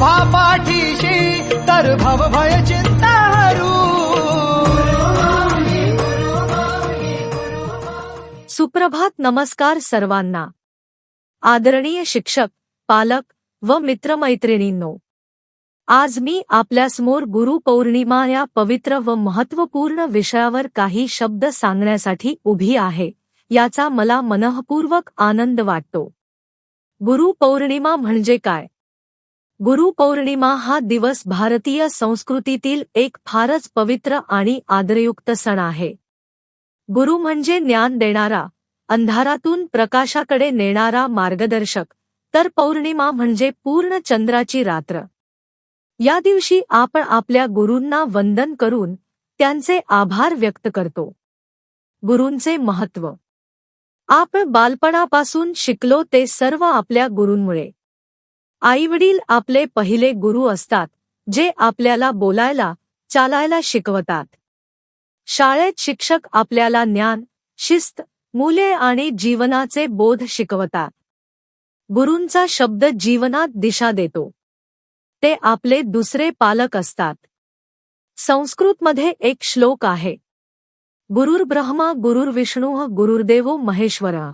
उभा पाठीशी तर भव भय चिंता हरू सुप्रभात नमस्कार सर्वांना. आदरणीय शिक्षक पालक व मित्रमैत्रिणींनो आज मी आपल्यासमोर गुरुपौर्णिमा या पवित्र व महत्त्वपूर्ण विषयावर काही शब्द सांगण्यासाठी उभी आहे याचा मला मनःपूर्वक आनंद वाटतो. गुरुपौर्णिमा म्हणजे काय? गुरुपौर्णिमा हा दिवस भारतीय संस्कृतीतील एक फारच पवित्र आणि आदरयुक्त सण आहे. गुरु म्हणजे ज्ञान देणारा अंधारातून प्रकाशाकडे नेणारा मार्गदर्शक तर पौर्णिमा म्हणजे पूर्ण चंद्राची रात्र. या दिवशी आपण आपल्या गुरूंना वंदन करून त्यांचे आभार व्यक्त करतो. गुरूंचे महत्त्व. आपण बालपणापासून शिकलो ते सर्व आपल्या गुरूंमुळे. आईवडील आपले पहिले गुरु असतात जे आपल्याला बोलायला चालायला शिकवतात. शाळेत शिक्षक आपल्याला ज्ञान शिस्त मुले आणि जीवनाचे बोध शिकवतात. गुरूंचा शब्द जीवनात दिशा देतो. ते आपले दुसरे पालक असतात. संस्कृतमध्ये एक श्लोक आहे. गुरुर्ब्रह्मा गुरुर्विष्णू गुरुर्देवो महेश्वरा.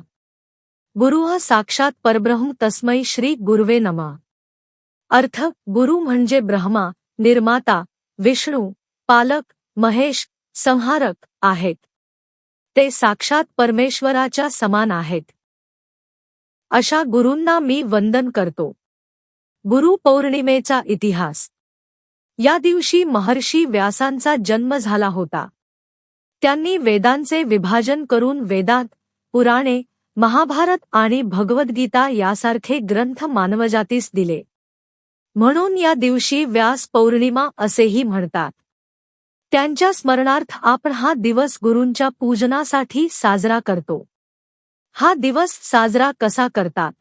गुरुः साक्षात परब्रह्म तस्मै श्री गुरुवे नमा। अर्थ गुरु म्हणजे ब्रह्मा निर्माता विष्णू पालक महेश संहारक आहेत। ते साक्षात परमेश्वराच्या समान आहेत। अशा गुरूंना मी वंदन करतो। गुरु पौर्णिमेचा इतिहास। या दिवशी महर्षी व्यासांचा जन्म झाला होता। त्यांनी वेदांचे विभाजन करून वेदांत पुराणे महाभारत आणि भगवद्गीता यासारखे ग्रंथ मानवजातीस दिले. म्हणून या दिवशी व्यास पौर्णिमा असेही म्हणतात. त्यांच्या स्मरणार्थ आपण हा दिवस गुरूंच्या पूजनासाठी साजरा करतो. हा दिवस साजरा कसा करतात?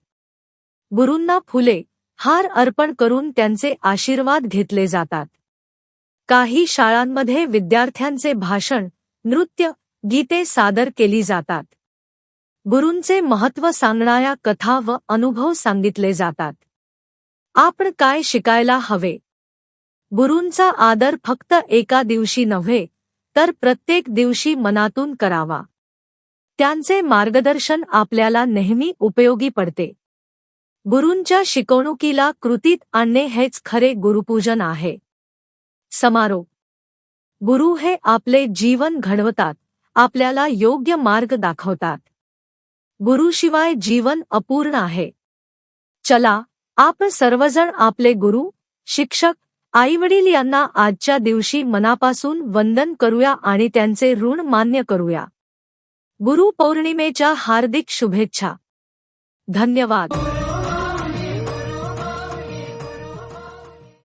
गुरूंना फुले हार अर्पण करून त्यांचे आशीर्वाद घेतले जातात. काही शाळांमध्ये विद्यार्थ्यांचे भाषण नृत्य गीते सादर केली जातात. गुरूंचे महत्त्व सांगणाऱ्या कथा व अनुभव सांगितले जातात. आपण काय शिकायला हवे? गुरूंचा आदर फक्त एका दिवशी नव्हे तर प्रत्येक दिवशी मनातून करावा. त्यांचे मार्गदर्शन आपल्याला नेहमी उपयोगी पडते. गुरूंच्या शिकवणुकीला कृतीत आणणे हेच खरे गुरुपूजन आहे. समारोप. गुरु हे आपले जीवन घडवतात आपल्याला योग्य मार्ग दाखवतात. गुरुशिवाय जीवन अपूर्ण आहे. चला आपण सर्वजण आपले गुरु शिक्षक आईवडील यांना आजच्या दिवशी मनापासून वंदन करूया आणि त्यांचे ऋण मान्य करूया. गुरु पौर्णिमेच्या हार्दिक शुभेच्छा. धन्यवाद.